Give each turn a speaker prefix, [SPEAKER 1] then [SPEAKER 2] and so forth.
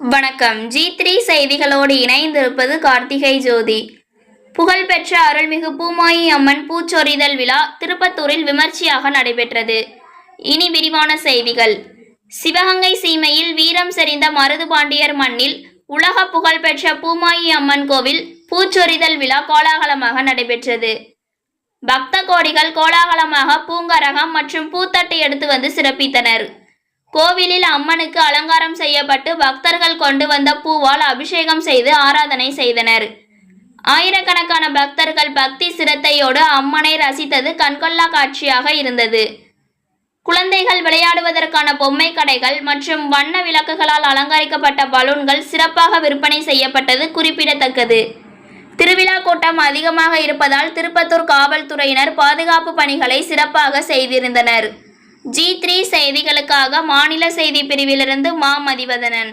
[SPEAKER 1] வணக்கம். G three செய்திகளோடு இணைந்திருப்பது கார்த்திகை ஜோதி. புகழ்பெற்ற அருள்மிகு பூமாயி அம்மன் பூச்சொரிதல் விழா திருப்பத்தூரில் விமர்சையாக நடைபெற்றது. இனி விரிவான செய்திகள். சிவகங்கை சீமையில் வீரம் செறிந்த மருதுபாண்டியர் மண்ணில் உலக புகழ்பெற்ற பூமாயி அம்மன் கோவில் பூச்சொரிதல் விழா கோலாகலமாக நடைபெற்றது. பக்த கோடிகள் கோலாகலமாக பூங்கரகம் மற்றும் பூத்தட்டை எடுத்து வந்து சிறப்பித்தனர். கோவிலில் அம்மனுக்கு அலங்காரம் செய்யப்பட்டு பக்தர்கள் கொண்டு வந்த பூவால் அபிஷேகம் செய்து ஆராதனை செய்தனர். ஆயிரக்கணக்கான பக்தர்கள் பக்தி சிரத்தையோடு அம்மனை ரசித்தது கண்கொள்ளா காட்சியாக இருந்தது. குழந்தைகள் விளையாடுவதற்கான பொம்மை கடைகள் மற்றும் வண்ண விளக்குகளால் அலங்கரிக்கப்பட்ட பலூன்கள் சிறப்பாக விற்பனை செய்யப்பட்டது குறிப்பிடத்தக்கது. திருவிழா கூட்டம் அதிகமாக இருப்பதால் திருப்பத்தூர் காவல்துறையினர் பாதுகாப்பு பணிகளை சிறப்பாக செய்திருந்தனர். ஜி த்ரீ செய்திகளுக்காக மாநில செய்தி பிரிவிலிருந்து மா மதிவதனன்.